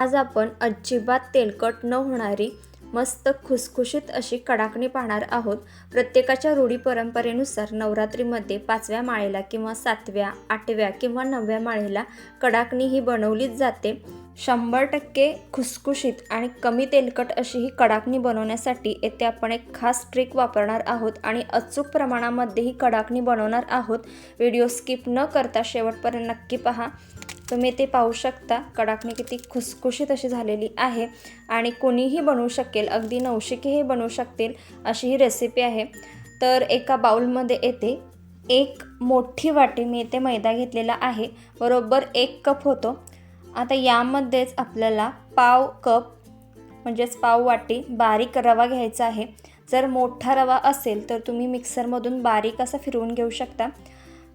आज आपण अजिबात तेलकट न होणारी मस्त खुसखुशीत अशी कडाकणी पाहणार आहोत. प्रत्येकाच्या रूढी परंपरेनुसार नवरात्रीमध्ये पाचव्या माळेला किंवा सातव्या आठव्या किंवा नवव्या माळेला कडाकणी ही बनवलीच जाते. शंभर टक्के खुसखुशीत आणि कमी तेलकट अशी ही कडाकणी बनवण्यासाठी येथे आपण एक खास ट्रिक वापरणार आहोत आणि अचूक प्रमाणामध्ये ही कडाकणी बनवणार आहोत. व्हिडिओ स्किप न करता शेवटपर्यंत नक्की पहा. तुम्ही ते पाहू शकता. कडाकणी किती खुसखुशीत अशी झालेली आहे आणि कोणीही बनवू शकेल अगदी नवशिकेही बनवू शकतील अशी ही रेसिपी आहे. तर एका बाउलमध्ये येते एक मोठी वाटी मी येथे मैदा घेतलेला आहे. बरोबर एक कप होतो. आता यामध्येच आपल्याला पाव कप म्हणजेच पाव वाटी बारीक रवा घ्यायचा आहे. जर मोठा रवा असेल तर तुम्ही मिक्सरमधून बारीक असा फिरवून घेऊ शकता.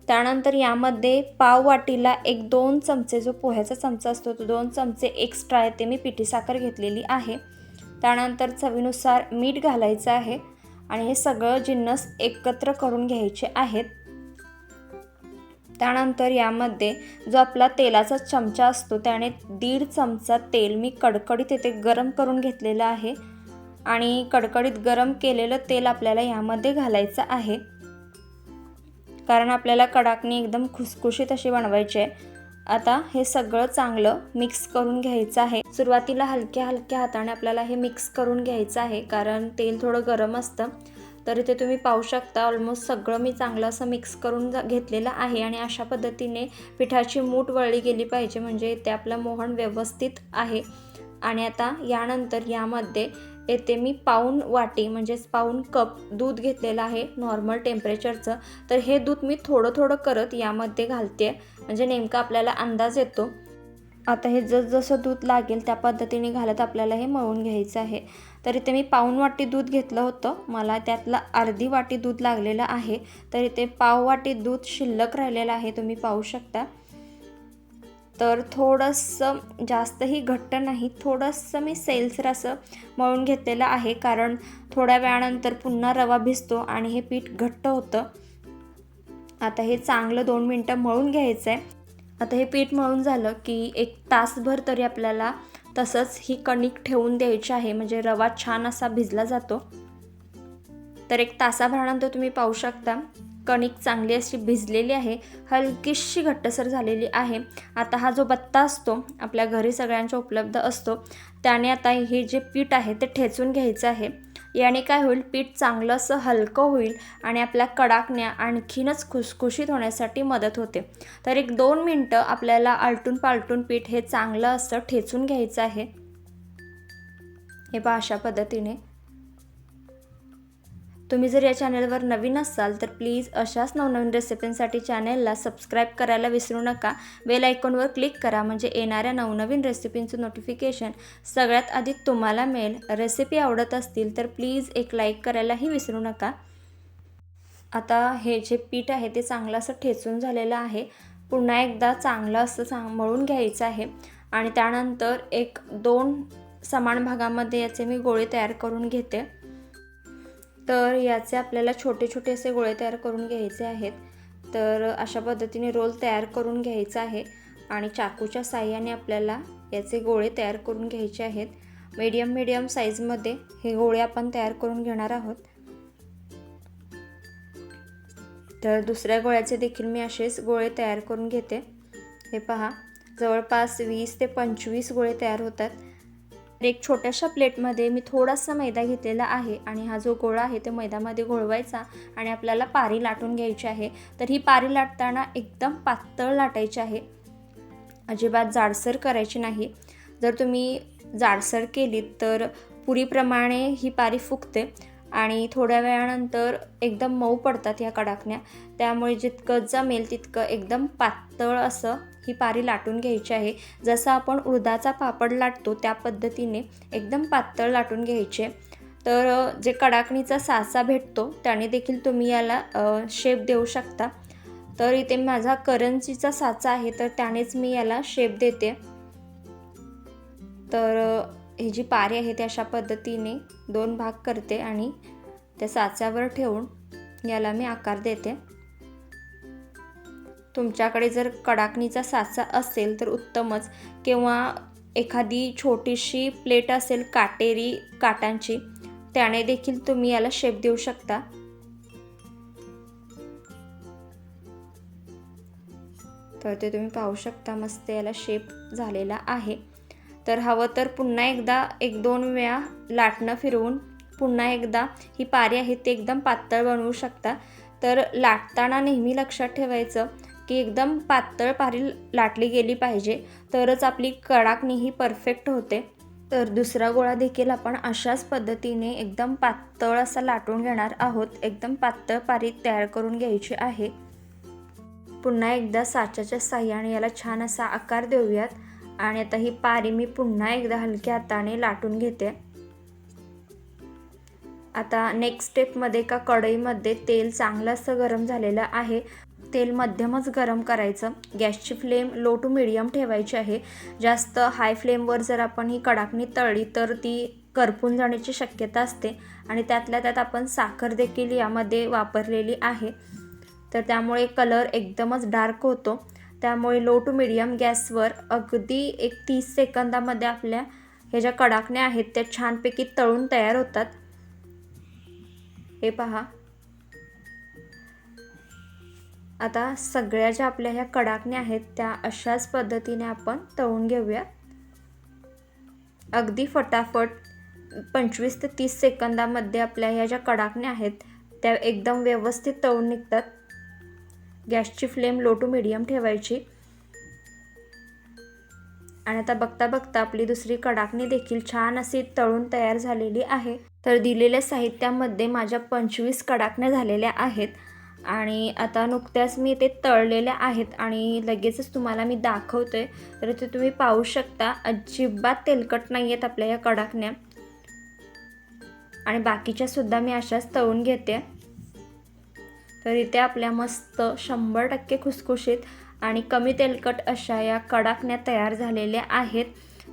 त्यानंतर यामध्ये पाव वाटीला एक दोन चमचे जो पोह्याचा चमचा असतो तो दोन चमचे एक्स्ट्रा आहे ते मी पिठी साखर घेतलेली आहे. त्यानंतर चवीनुसार मीठ घालायचं आहे आणि हे सगळं जिन्नस एकत्र करून घ्यायचे आहेत. त्यानंतर यामध्ये जो आपला तेलाचा चमचा असतो त्याने दीड चमचा तेल मी कडकडीत येथे गरम करून घेतलेलं आहे. आणि कडकडीत गरम केलेलं तेल आपल्याला यामध्ये घालायचं आहे. कारण आपल्याला कडाकणी एकदम खुसखुशीत अशी बनवायची आहे. आता हे सगळं चांगलं मिक्स करून घ्यायचं आहे. सुरुवातीला हलक्या हलक्या हाताने आपल्याला हे मिक्स करून घ्यायचं आहे. कारण तेल थोडं गरम असतं. तर इथे तुम्ही पाहू शकता ऑलमोस्ट सगळं मी चांगलं असं मिक्स करून घेतलेलं आहे. आणि अशा पद्धतीने पिठाची मूठ वळली गेली पाहिजे. म्हणजे ते आपलं मोहन व्यवस्थित आहे. आणि आता यानंतर यामध्ये येथे मी पाऊन वाटी म्हणजेच पाऊन कप दूध घेतलेलं आहे नॉर्मल टेम्परेचरचं तर हे दूध मी थोडं थोडं करत यामध्ये घालते. म्हणजे नेमका आपल्याला अंदाज येतो. आता हे जसजसं दूध लागेल त्या पद्धतीने घालत आपल्याला हे मळून घ्यायचं आहे. तर इथे मी पाऊन वाटी दूध घेतलं होतं. मला त्यातलं अर्धी वाटी दूध लागलेलं आहे. तर इथे पाव वाटी दूध शिल्लक राहिलेलं आहे. तुम्ही पाहू शकता. तर थोडंसं जास्तही घट्ट नाही थोडंसं मी सेल्सर असं मळून घेतलेलं आहे. कारण थोड्या वेळानंतर पुन्हा रवा भिजतो आणि हे पीठ घट्ट होतं. आता हे चांगलं दोन मिनटं मळून घ्यायचं आहे आता हे पीठ मळून झालं की एक तासभर तरी आपल्याला तसंच ही कणिक ठेवून द्यायची आहे. म्हणजे रवा छान असा भिजला जातो. तर एक तासाभरानंतर तुम्ही पाहू शकता. कणिक चांगली अशी भिजलेली आहे हलकीशी घट्टसर झालेली आहे. आता हा जो बत्ता असतो आपल्या घरी सगळ्यांच्या उपलब्ध असतो त्याने आता हे जे पीठ आहे ते ठेचून घ्यायचं आहे. याने काय होईल पीठ चांगलं असं हलकं होईल आणि आपल्या कडाकण्या आणखीनच खुसखुशीत होण्यासाठी मदत होते. तर एक दोन मिनटं आपल्याला आलटून पालटून पीठ हे चांगलं असं ठेचून घ्यायचं आहे. हे पहा अशा पद्धतीने. तुम्ही जर या चॅनलवर नवीन असाल तर प्लीज अशाच नवनवीन रेसिपींसाठी चॅनलला सबस्क्राईब करायला विसरू नका. बेल आयकॉनवर क्लिक करा म्हणजे येणाऱ्या नवनवीन रेसिपींचं नोटिफिकेशन सगळ्यात आधी तुम्हाला मिळेल. रेसिपी आवडत असतील तर प्लीज एक लाईक करायलाही विसरू नका. आता हे जे पीठ आहे ते चांगलं असं ठेचून झालेलं आहे. पुन्हा एकदा चांगलं असं चांग मळून घ्यायचं आहे. आणि त्यानंतर एक दोन समान भागामध्ये याचे मी गोळे तयार करून घेते. तर याचे आपल्याला छोटे छोटे असे गोळे तयार करून घ्यायचे आहेत. तर अशा पद्धतीने रोल तयार करून घ्यायचा आहे आणि चाकूच्या साह्याने आपल्याला याचे गोळे तयार करून घ्यायचे आहेत. मीडियम मीडियम साईजमध्ये हे गोळे आपण तयार करून घेणार आहोत. तर दुसऱ्या गोळ्याचे देखील मी असेच गोळे तयार करून घेते. हे पहा जवळपास वीस ते पंचवीस गोळे तयार होतात. एक छोट्याशा प्लेटमध्ये मी थोडासा मैदा घेतलेला आहे आणि हा जो गोळा आहे तो मैद्यामध्ये घोळवायचा आणि आपल्याला पारी लाटून घ्यायची आहे. तर ही पारी लाटताना एकदम पातळ लाटायची आहे. अजिबात जाडसर करायची नाही. जर तुम्ही जाडसर केली तर पुरीप्रमाणे ही पारी फुगते. आणि थोड्या वेळानंतर एकदम मऊ पडतात ह्या कडाकण्या. त्यामुळे जितकं जमेल तितकं एकदम पातळ असं ही पारी लाटून घ्यायची आहे. जसं आपण उडदाचा पापड लाटतो त्या पद्धतीने एकदम पातळ लाटून घ्यायचे. तर जे कडाकणीचा साचा भेटतो त्याने देखील तुम्ही याला शेप देऊ शकता. तर इथे माझा करंजीचा साचा आहे तर त्यानेच मी याला शेप देते. तर ही जी पारी आहे ती अशा पद्धतीने दोन भाग करते आणि त्या साच्यावर ठेवून याला मी आकार देते. तुमच्याकडे जर कडाकणीचा साचा असेल तर उत्तमच. किंवा एखादी छोटीशी प्लेट असेल काटेरी काटांची त्याने देखील तुम्ही याला शेप देऊ शकता. तर ते तुम्ही पाहू शकता मस्त याला शेप झालेला आहे. तर हवं तर पुन्हा एकदा एक दोन वेळा लाटणं फिरवून पुन्हा एकदा ही पारी आहे ती एकदम पातळ बनवू शकता. तर लाटताना नेहमी लक्षात ठेवायचं की एकदम पातळ पारी लाटली गेली पाहिजे. तरच आपली कडाकणी ही परफेक्ट होते. तर दुसरा गोळा देखील आपण अशाच पद्धतीने एकदम पातळ असा लाटून घेणार आहोत. एकदम पातळ पारी तयार करून घ्यायची आहे. पुन्हा एकदा साच्याच्या साह्याने याला छान असा आकार देऊयात. आणि आता ही पारी मी पुन्हा एकदा हलक्या हाताने लाटून घेते. आता नेक्स्ट स्टेपमध्ये का कढईमध्ये तेल चांगलं असं गरम झालेलं आहे. तेल मध्यमच गरम करायचं. गॅसची फ्लेम लो टू मिडियम ठेवायची आहे. जास्त हाय फ्लेमवर जर आपण ही कडाकणी तळली तर ती करपून जाण्याची शक्यता असते. आणि त्यातल्या त्यात आपण साखर देखील यामध्ये वापरलेली आहे. तर त्यामुळे कलर एकदमच डार्क होतो. त्यामुळे लो टू मिडियम गॅसवर अगदी एक तीस सेकंदामध्ये आपल्या ह्या ज्या कडाकण्या आहेत त्या छानपैकी तळून तयार होतात. हे पहा. आता सगळ्या ज्या आपल्या ह्या कडाकण्या आहेत त्या अशाच पद्धतीने आपण तळून घेऊया. अगदी फटाफट पंचवीस ते तीस सेकंदामध्ये आपल्या ह्या ज्या कडाकण्या आहेत त्या एकदम व्यवस्थित तळून निघतात. गॅसची फ्लेम लो टू मिडियम ठेवायची. आणि आता बघता बघता आपली दुसरी कडाकणी देखील छान अशी तळून तयार झालेली आहे. तर दिलेल्या साहित्यामध्ये माझ्या पंचवीस कडाकण्या झालेल्या आहेत. आणि आता नुकत्याच मी ते तळलेल्या आहेत. आणि लगेचच तुम्हाला मी दाखवते तर ते तुम्ही पाहू शकता. अजिबात तेलकट नाही आहेत आपल्या या कडाकण्या. आणि बाकीच्या सुद्धा मी अशाच तळून घेते. तर इथे आपल्या मस्त शंभर टक्के खुसखुशीत आणि कमी तेलकट अशा या कडाकण्या तयार झालेल्या आहेत.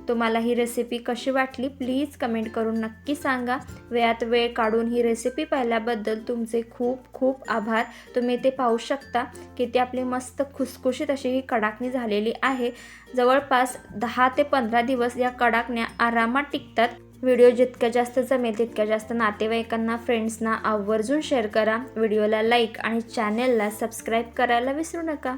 तुम्हाला ही रेसिपी कशी वाटली प्लीज कमेंट करून नक्की सांगा. वेळात वेळ काढून ही रेसिपी पाहिल्याबद्दल तुमचे खूप खूप आभार. तुम्ही ते पाहू शकता की ती आपली मस्त खुसखुशीत अशी ही कडाकणी झालेली आहे. जवळपास दहा ते पंधरा दिवस या कडाकण्या आरामात टिकतात. व्हिडिओ जितक्या जास्त जमेल तितक्या जास्त नातेवाईकांना फ्रेंड्सना आवर्जून शेअर करा. व्हिडिओला लाईक आणि चॅनेलला सबस्क्राईब करायला विसरू नका.